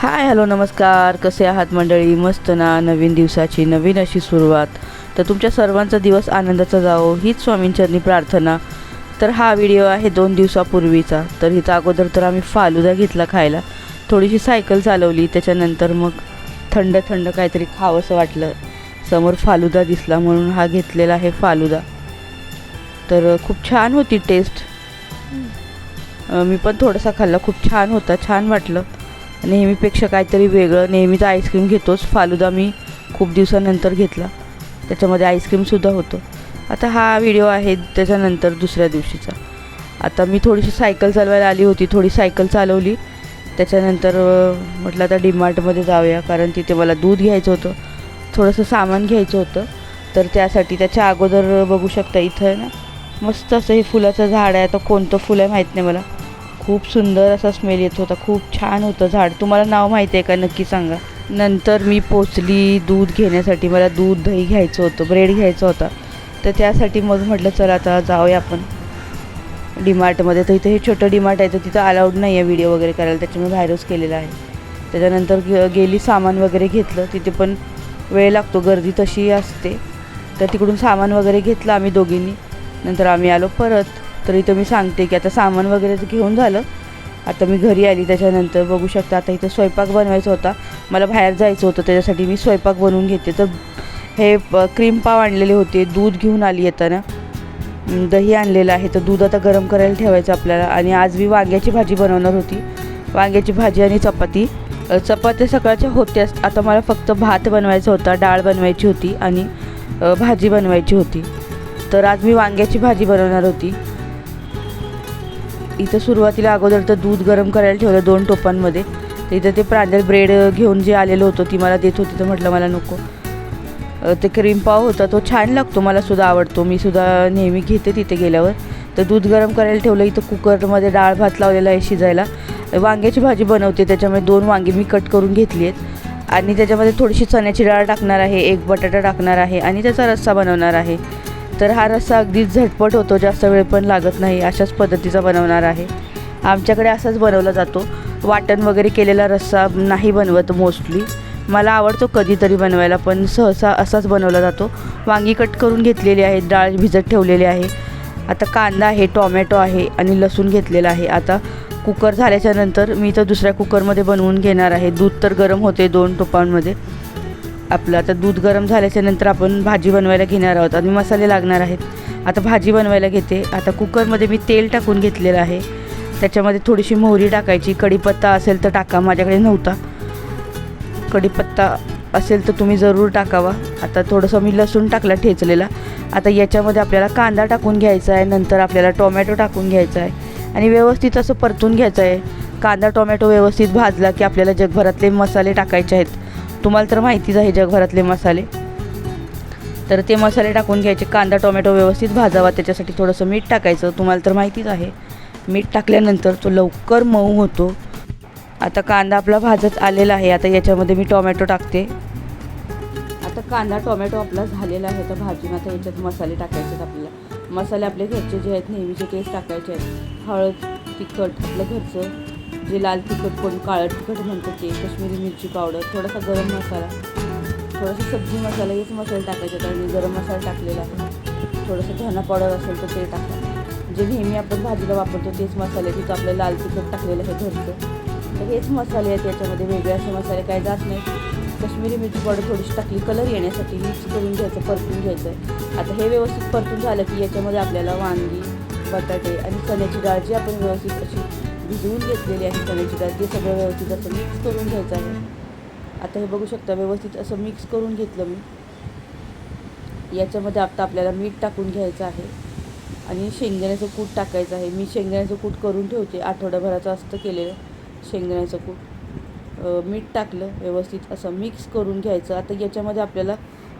Hi hello नमस्कार. कसे आहात मंडळी? मस्त ना? नवीन दिवसाची नवीन अशी सुरुवात. तर तुमच्या सर्वांचा दिवस आनंदाचा जावो हीच स्वामींचरणी प्रार्थना. तर हा व्हिडिओ आहे दोन दिवसापूर्वीचा. तर इथं अगोदर तर आम्ही फालुदा घेतला खायला. थोडीशी सायकल चालवली त्याच्यानंतर मग थंड थंड काहीतरी खावंसं वाटलं. समोर फालुदा दिसला म्हणून हा घेतलेला आहे फालुदा. तर खूप छान होती टेस्ट मी पण थोडासा खाल्ला. खूप छान होता. छान वाटलं. नेहमीपेक्षा काहीतरी वेगळं नेहमीच आईस्क्रीम घेतोच. फालुदा मी खूप दिवसानंतर घेतला. त्याच्यामध्ये आईस्क्रीमसुद्धा होतं. आता हा व्हिडिओ आहे त्याच्यानंतर दुसऱ्या दिवशीचा. आता मी थोडीशी सायकल चालवायला आली होती थोडी सायकल चालवली. त्याच्यानंतर म्हटलं आता डीमार्टमध्ये जाऊया कारण तिथे मला दूध घ्यायचं होतं. थोडंसं सामान घ्यायचं होतं. तर त्यासाठी त्याच्या अगोदर बघू शकता इथं ना मस्त असं हे फुलाचं झाड आहे. आता कोणतं फुलं आहे माहीत नाही मला. खूप सुंदर असा स्मेल येत होता. खूप छान होतं झाड. तुम्हाला नाव माहिती आहे का? नक्की सांगा. नंतर मी पोचली दूध घेण्यासाठी. मला दूध दही घ्यायचं होतं ब्रेड घ्यायचा होता. तर त्यासाठी मग म्हटलं चला आता जाऊया आपण डीमार्टमध्ये. तर इथं हे छोटं डीमार्ट आहे तर तिथं अलाउड नाही आहे व्हिडिओ वगैरे करायला. त्याच्यामुळे बाहेरच केलेलं आहे. त्याच्यानंतर गेली सामान वगैरे घेतलं. तिथे पण वेळ लागतो. गर्दी तशी असते. तर तिकडून सामान वगैरे घेतलं आम्ही दोघींनी. नंतर आम्ही आलो परत. तर इथं मी सांगते की आता सामान वगैरे तर घेऊन झालं. आता मी घरी आली त्याच्यानंतर बघू शकता आता इथं स्वयंपाक बनवायचा होता. मला बाहेर जायचं होतं त्याच्यासाठी मी स्वयंपाक बनवून घेते. तर हे क्रीम पाव आणलेले होते दूध घेऊन आली येताना. दही आणलेलं आहे तर दूध आता गरम करायला ठेवायचं आपल्याला. आणि आज मी वांग्याची भाजी बनवणार होती. वांग्याची भाजी आणि चपाती. चपात्या सकाळच्या होत्याच. आता मला फक्त भात बनवायचा होता डाळ बनवायची होती आणि भाजी बनवायची होती. तर आज मी वांग्याची भाजी बनवणार होती. इथं सुरुवातीला अगोदर तर दूध गरम करायला ठेवलं दोन टोपांमध्ये. तर इथं ते प्रांजल ब्रेड घेऊन जे आलेलं होतं ती मला देत होती तर म्हटलं मला नको. ते क्रीम पाव होता तो छान लागतो मला सुद्धा आवडतो. मी सुद्धा नेहमी घेते तिथे गेल्यावर. तर दूध गरम करायला ठेवलं इथं कुकरमध्ये डाळ भात लावलेला आहे शिजायला. वांग्याची भाजी बनवते त्याच्यामुळे दोन वांगे मी कट करून घेतली आहेत. आणि त्याच्यामध्ये थोडीशी चण्याची डाळ टाकणार आहे एक बटाटा टाकणार आहे आणि त्याचा रस्सा बनवणार आहे. तर हा रस्सा अगदी झटपट होतो जास्त वेळ पण लागत नाही अशाच पद्धतीचा बनवणार आहे. आमच्याकडे असाच बनवला जातो. वाटण वगैरे केलेला रस्सा नाही बनवत मोस्टली मला आवडतो कधीतरी बनवायला पण सहसा असाच बनवला जातो. वांगी कट करून घेतलेली आहे डाळ भिजत ठेवलेली आहे. आता कांदा आहे टॉमॅटो आहे आणि लसूण घेतलेला आहे. आता कुकर झाल्याच्यानंतर मी तर दुसऱ्या कुकरमध्ये बनवून घेणार आहे. दूध तर गरम होते दोन टोपांमध्ये. आपलं आता दूध गरम झाल्याच्यानंतर आपण भाजी बनवायला घेणार आहोत. आणि मसाले लागणार आहेत. आता भाजी बनवायला घेते. आता कुकरमध्ये मी तेल टाकून घेतलेलं आहे. त्याच्यामध्ये थोडीशी मोहरी टाकायची. कढीपत्ता असेल तर टाका. माझ्याकडे नव्हता. कढीपत्ता असेल तर तुम्ही जरूर टाकावा. आता थोडंसं मी लसूण टाकला ठेचलेला. आता याच्यामध्ये आपल्याला कांदा टाकून घ्यायचा आहे. नंतर आपल्याला टोमॅटो टाकून घ्यायचा आहे. आणि व्यवस्थित असं परतून घ्यायचं आहे. कांदा टोमॅटो व्यवस्थित भाजला की आपल्याला जगभरातले मसाले टाकायचे आहेत. तुम्हाला तर माहितीच आहे जगभरातले मसाले. तर ते मसाले टाकून घ्यायचे कांदा टोमॅटो व्यवस्थित भाजावा त्याच्यासाठी थोडंसं मीठ टाकायचं. तुम्हाला तर माहितीच आहे. मीठ टाकल्यानंतर तो लवकर मऊ होतो. आता कांदा आपला भाजत आलेला आहे. आता याच्यामध्ये मी टोमॅटो टाकते. आता कांदा टोमॅटो आपला झालेला आहे. तर भाजून आता याच्यात मसाले टाकायचे आहेत आपल्याला. मसाले आपले घरचे जे आहेत नेहमीचे तेच टाकायचे आहेत. हळद तिखट आपलं घरचं जे लाल तिखट पण काळं तिखट म्हणतो ते कश्मीरी मिरची पावडर थोडासा गरम मसाला थोडासा सब्जी मसाला हेच मसाले टाकायचे आहेत मी म्हणजे गरम मसाला टाकलेला आहे. थोडंसं धना पावडर असेल तर ते टाका. जे नेहमी आपण भाजीला वापरतो तेच मसाले तिथं आपलं लाल तिखट टाकलेलं आहे घरचं. तर हेच मसाले आहेत याच्यामध्ये वेगळे असे मसाले काही जात नाही कश्मीरी मिरची पावडर थोडीशी टाकली कलर येण्यासाठी मिक्स करून घ्यायचं परतून घ्यायचं. आहे आता हे व्यवस्थित परतून झालं की याच्यामध्ये आपल्याला वांगी बटाटे आणि चण्याची डाळ जी आपण व्यवस्थित अशी भिजवून घेतलेली आहे चण्याची डाळ ते सगळं व्यवस्थित असं मिक्स करून घ्यायचं आहे. आता हे बघू शकता व्यवस्थित असं मिक्स करून घेतलं मी. याच्यामध्ये आता आपल्याला मीठ टाकून घ्यायचं आहे. आणि शेंगदाण्याचं कूट टाकायचं आहे. मी शेंगदाण्याचं कूट करून ठेवते. आठवड्याभराचं असतं केलेलं शेंगदाण्याचं कूट. मीठ टाकलं व्यवस्थित असं मिक्स करून घ्यायचं. आता याच्यामध्ये आपल्याला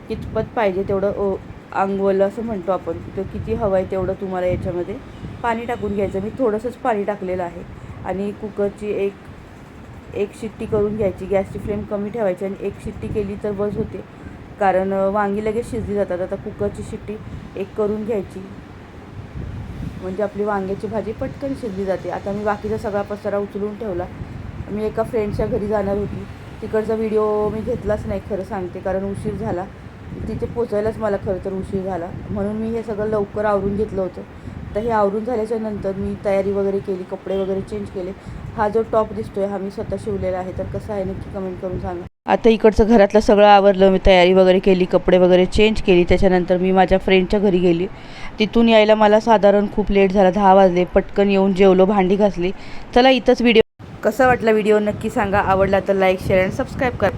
कितपत पाहिजे तेवढं अ, अंगवलं असं म्हणतो आपण. तर किती हवं आहे तेवढं तुम्हाला याच्यामध्ये पाणी टाकून घ्यायचं. मी थोडंसंच पाणी टाकलेलं आहे. आणि कुकरची एक एक शिट्टी करून घ्यायची. गॅसची फ्लेम कमी ठेवायची आणि एक शिट्टी केली तर बस होते. कारण वांगी लगेच शिजली जातात. आता कुकरची शिट्टी एक करून घ्यायची. म्हणजे आपली वांग्याची भाजी पटकन शिजली जाते. आता मी बाकीचा सगळा पसारा उचलून ठेवला. मी एका फ्रेंडच्या घरी जाणार होती. तिकडचा व्हिडिओ मी घेतलाच नाही खरं सांगते. कारण उशीर झाला. तिथे पोचायलाच मला खरं तर उशीर झाला. म्हणून मी हे सगळं लवकर आवरून घेतलं होतं. तर हे आवरून झाल्याच्यानंतर मी तयारी वगैरे केली कपडे वगैरे चेंज केले. हा जो टॉप दिसतोय हा मी स्वतः शिवलेला आहे. तर कसा आहे नक्की कमेंट करून सांगा. आता इकडचं घरातलं सगळं आवरलं मी तयारी वगैरे केली कपडे वगैरे चेंज केली. त्याच्यानंतर मी माझ्या फ्रेंडच्या घरी गेली. तिथून यायला मला साधारण खूप लेट झाला दहा वाजले. पटकन येऊन जेवलो भांडी घासली. चला इथंच व्हिडिओ कसा वाटला व्हिडिओ नक्की सांगा. आवडला तर लाईक शेअर आणि सबस्क्राईब करा.